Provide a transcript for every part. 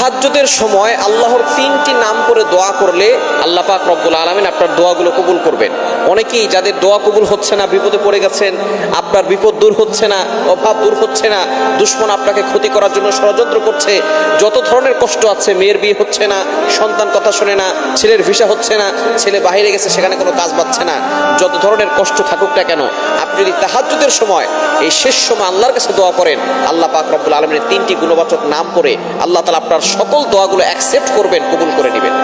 তাহাজ্জুদের সময় আল্লাহর তিনটি নাম করে দোয়া করলে আল্লাহ পাক রব্বুল আলমিন আপনার দোয়াগুলো কবুল করবেন। অনেকেই যাদের দোয়া কবুল হচ্ছে না, বিপদে পড়ে গেছেন, আপনার বিপদ দূর হচ্ছে না, অভাব দূর হচ্ছে না, দুশ্মন আপনাকে ক্ষতি করার জন্য ষড়যন্ত্র করছে, যত ধরনের কষ্ট আছে, মেয়ের বিয়ে হচ্ছে না, সন্তান কথা শোনে না, ছেলের ভিসা হচ্ছে না, ছেলে বাইরে গেছে, সেখানে কোনো কাজ পাচ্ছে না, যত ধরনের কষ্ট থাকুক না কেন, আপনি যদি তাহাজ্জুদের সময় এই শেষ সময় আল্লাহর কাছে দোয়া করেন, আল্লাহ পাক রব্বুল আলমিনের তিনটি গুণবাচক নাম করে আল্লাহ তালা আপনার সকল দোয়াগুলো অ্যাকসেপ্ট করবেন, কবুল করে নেবেন।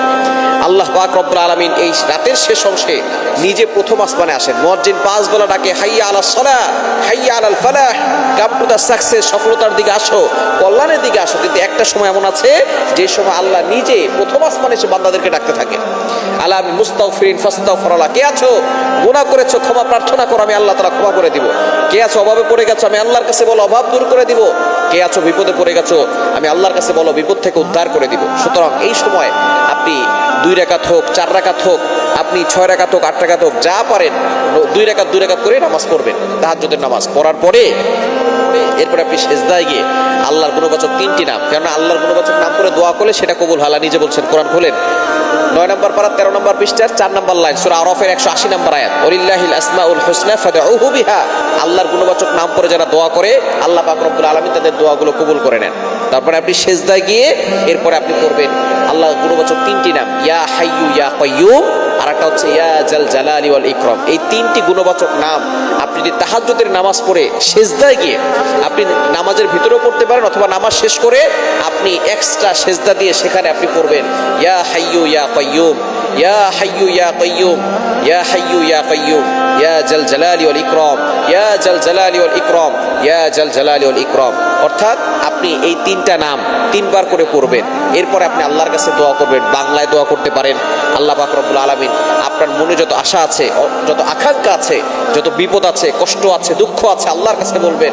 আল্লাহ পাক রব্বুল আলমিন এই রাতের শেষ অংশে নিজে প্রথম আসমানে আসেন। মসজিদ পাঁচ বেলা ডাকে, হাইয়া আলা সলা, হাইয়া আলাল ফালাহ। কাম টু দ্য সাকসেস সফলতার দিকে আসো, কল্যাণের দিকে আসো। কিন্তু একটা সময় এমন আছে, যে সময় আল্লাহ নিজে প্রথম আসমানে এসে বান্দাদেরকে ডাকতে থাকে। আল্লাহ আমি মুস্তাফিরিন ফাস্তাফরাল্লাহ কে আছো? গুনাহ করেছ, ক্ষমা প্রার্থনা করো, আমি আল্লাহ তারা ক্ষমা করে দিব। কে আছো? অভাবে পড়ে গেছো, আমি আল্লাহর কাছে বলো, অভাব দূর করে দিব। কে আছো? বিপদে পড়ে গেছো, আমি আল্লাহর কাছে বলো, বিপদ থেকে উদ্ধার করে দিব। সুতরাং এই সময় আপনি দুই রেখাত হোক, চার রেখাত হোক, আপনি ছয় রেখাত হোক, আট রেখাত হোক, যা পারেন, দুই রেখাত দুই রেখাত করে নামাজ পড়বেন, তাহাজ্জুদের নামাজ। পড়ার পরে এরপরে আপনি সেজদায় গিয়ে আল্লাহর গুণবাচক তিনটি নাম, কেননা আল্লাহর গুণবাচক নাম করে দোয়া করলে সেটা কবুল হালা নিজে বলছেন, কোরআন খোলেন। নয় নম্বর পারা, তেরো নম্বর পৃষ্ঠার চার নম্বর লাইন, সুরা আরফের একশো আশি নম্বর আয়াত। ওলিল্লাহিল আসমাউল হুসনা ফাদউহু বিহা। আল্লাহর গুণবাচক নাম করে যারা দোয়া করে, আল্লাহ পাক রব্বুল আলামিন তাদের দোয়াগুলো কবুল করে নেন। তারপরে আপনি সেজদায় গিয়ে এরপরে আপনি করবেন আল্লাহ গুণবাচক তিনটি নাম, ইয়া হাইয়ু ইয়া কাইয়ুম। আর একটা হচ্ছে ইয়া জাল জালালি ওয়াল ইকরাম। এই তিনটি গুণবাচক নাম আপনি যদি তাহাজ্জুদের নামাজ পড়ে সেজদায় গিয়ে আপনি নামাজের ভিতরেও পড়তে পারেন অথবা নামাজ শেষ করে আপনি এক্সট্রা সেজদা দিয়ে সেখানে আপনি পড়বেন। ইয়া হাইয়ু, ইয়া কাইয়ুম, ইয়া হাইয়ু, ইয়া কাইয়ুম, ইয়া হাইয়ু, ইয়া কাইয়ুম, ইয়া জাল জালালি ওয়াল ইকরাম, ইয়া জাল জালালি ওয়াল ইকরাম, ইয়া জাল জালালি ওয়াল ইকরাম। অর্থাৎ আপনি এই তিনটা নাম তিনবার করে পড়বেন। এরপরে আপনি আল্লাহর কাছে দোয়া করবেন, বাংলায় দোয়া করতে পারেন। আল্লাহ পাক রব্বুল আলামিন আপনার মনে যত আশা আছে যত আকাঙ্ক্ষা আছে, যত বিপদ আছে, কষ্ট আছে, দুঃখ আছে, আল্লাহর কাছে বলবেন,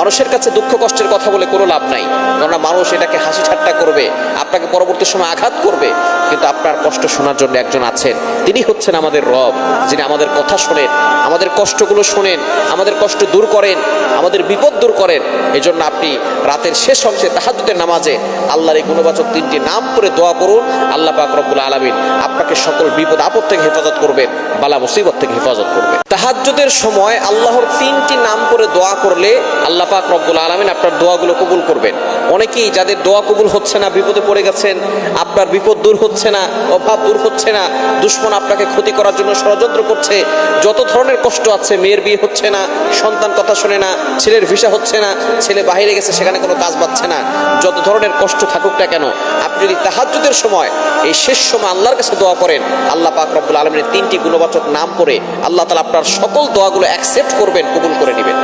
মানুষের কাছে দুঃখ কষ্টের কথা বলে কোনো লাভ নাই। কেননা মানুষ এটাকে হাসি ঠাট্টা করবে, আপনাকে পরবর্তী সময় আঘাত করবে, কিন্তু আপনার কষ্ট শোনার জন্য একজন আছেন। তিনি হচ্ছেন আমাদের রব, যিনি আমাদের কথা শোনেন, আমাদের কষ্টগুলো শোনেন, আমাদের কষ্ট দূর করেন, আমাদের বিপদ দূর করেন। এজন্য আপনি রাতের শেষ অংশে তাহাজুদের নামাজে আল্লাহর এই গুণবাচক তিনটি নাম করে দোয়া করুন। আল্লাহ পাক রব্বুল আলামিন আপনাকে সকল বিপদ আপদ থেকে হেফাজত করবেন, বালা মুসিবত থেকে হেফাজত করবেন। তাহাজ্জুদের সময় আল্লাহর তিনটি নাম করে দোয়া করলে আল্লাহ পাক রব্বুল আলামিন আপনার দোয়াগুলো কবুল করবেন। অনেকেই যাদের দোয়া কবুল হচ্ছে না, বিপদে পড়ে গেছেন, আপনার বিপদ দূর হচ্ছে না, অভাব দূর হচ্ছে না, দুশ্মন আপনাকে ক্ষতি করার জন্য ষড়যন্ত্র করছে, যত ধরনের কষ্ট আছে, মেয়ের বিয়ে হচ্ছে না, সন্তান কথা শোনে না, ছেলের ভিসা হচ্ছে না, ছেলে বাইরে গেছে, সেখানে কোনো কাজ পাচ্ছে না। যত ধরনের কষ্ট থাকুক না কেন, আপনি যদি তাহাজুদের সময়, এই শেষ সময় আল্লাহর কাছে দোয়া করেন, আল্লাহ পাক রব্বুল আলমের তিনটি গুণবাচক নাম করে আল্লাহ তালা আপনার সকল দোয়াগুলো অ্যাকসেপ্ট করবেন, কবুল করে নেবেন।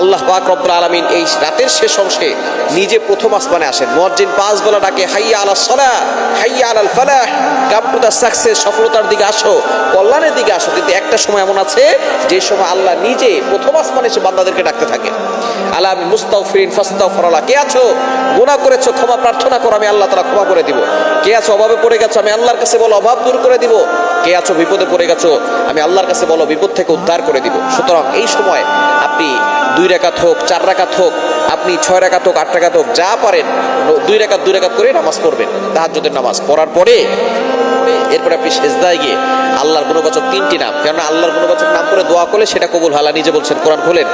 আল্লাহ পাক রব্বুল আলমিন এই রাতের শেষ অংশে নিজে প্রথম আসমানে আসেন। মসজিদ পাঁচ বেলা ডাকে, হাইয়া আলা সলা হাইয়া আলাল ফালাহ। কাম সাকসেস সফলতার দিকে আসো, কল্যাণের দিকে আসো। কিন্তু একটা সময় এমন আছে, যে সময় আল্লাহ নিজে প্রথম আসমানে এসে বান্দাদেরকে ডাকতে থাকে। আল্লাহ আমি মুস্তাফিরিন ফাস্তাফরাল্লাহ কে আছো? গুনাহ করেছ, ক্ষমা প্রার্থনা করো, আমি আল্লাহ তারা ক্ষমা করে দিব। কে আছো? অভাবে পড়ে গেছো, আমি আল্লাহর কাছে বলো, অভাব দূর করে দিব। কে আছো? বিপদে পড়ে গেছো, আমি আল্লাহর কাছে বলো, বিপদ থেকে উদ্ধার করে দিব। সুতরাং এই সময় আপনি দুই রেখাত হোক, চার রেখাত হোক, আপনি ছয় রেখাত হোক, আট রেখাত হোক, যা পারেন, দুই রেখাত দুই রেখাত করে নামাজ পড়বেন তাহাজ্যদের নামাজ। পড়ার পরে, এরপরে আপনি সেজদায় গিয়ে আল্লাহর গুণবাচক তিনটি নাম, কেননা আল্লাহর গুণবাচক নাম করে দোয়া করলে সেটা কবুল হালা নিজে বলছেন, কোরআন খোলেন।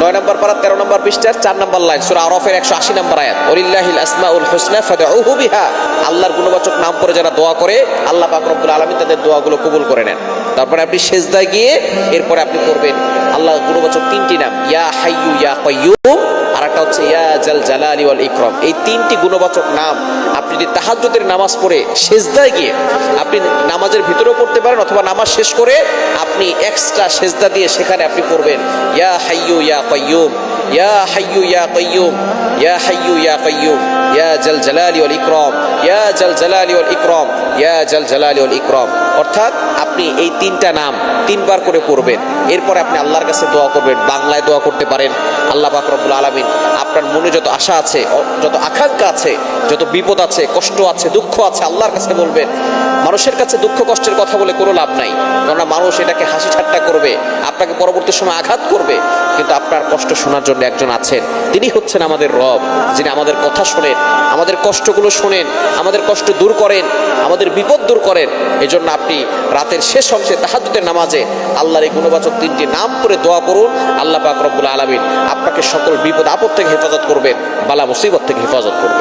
নয় নম্বর পারা তেরো নম্বর পৃষ্ঠার চার নম্বর লাইন, সুরা আরফের একশো আশি নম্বর আয়াত। ওলিল্লাহিল আসমাউল হোসনা ফাদউহু বিহা। আল্লাহর গুণবাচক নাম করে যারা দোয়া করে, আল্লাহ পাক রব্বুল আলামিন তাদের দোয়াগুলো কবুল করে নেন। তারপরে আপনি সেজদায় গিয়ে এরপরে আপনি করবেন আল্লাহ গুণবাচক তিনটি নাম, ইয়া হাইয়ু ইয়া কাইয়ুম। হচ্ছে ইয়া জাল জালালি ওয়াল ইকরাম। এই তিনটি গুণবাচক নাম আপনি যদি তাহাজ্জুদের নামাজ পড়ে সেজদায় গিয়ে আপনি নামাজের ভিতরেও পড়তে পারেন অথবা নামাজ শেষ করে আপনি এক্সট্রা সেজদা দিয়ে সেখানে আপনি পড়বেন। ইয়া হাইয়ু, ইয়া কাইয়ুম। ইয়া হাইয়ু ইয়া কাইয়ুম ইয়া হাইয়ু ইয়া কাইয়ুম ইয়া জাল জালালি ওয়াল ইকরাম ইয়া জাল জালালি ওয়াল ইকরাম ইয়া জাল জালালি ওয়াল ইকরাম অর্থাৎ আপনি এই তিনটা নাম তিনবার করে পড়বেন। এরপরে আপনি আল্লাহর কাছে দোয়া করবেন, বাংলায় দোয়া করতে পারেন। আল্লাহ পাক রব্বুল আলমিন আপনার মনে যত আশা আছে যত আকাঙ্ক্ষা আছে, যত বিপদ আছে, কষ্ট আছে, দুঃখ আছে, আল্লাহর কাছে বলবেন, মানুষের কাছে দুঃখ কষ্টের কথা বলে কোনো লাভ নাই। কেননা মানুষ এটাকে হাসি ঠাট্টা করবে, আপনাকে পরবর্তী সময় আঘাত করবে, কিন্তু আপনার কষ্ট শোনার জন্য একজন আছেন। তিনি হচ্ছেন আমাদের রব, যিনি আমাদের কথা শোনেন, আমাদের কষ্টগুলো শোনেন, আমাদের কষ্ট দূর করেন, আমাদের বিপদ দূর করেন। এজন্য আপনি রাতের শেষ অংশে তাহাজুদের নামাজে আল্লাহর এই গুণবাচক তিনটি নাম করে দোয়া করুন। আল্লাহ পাক রব্বুল আলমিন আপনাকে সকল বিপদ আপদ থেকে হেফাজত করবেন, বালা মুসিবত থেকে হেফাজত করবেন।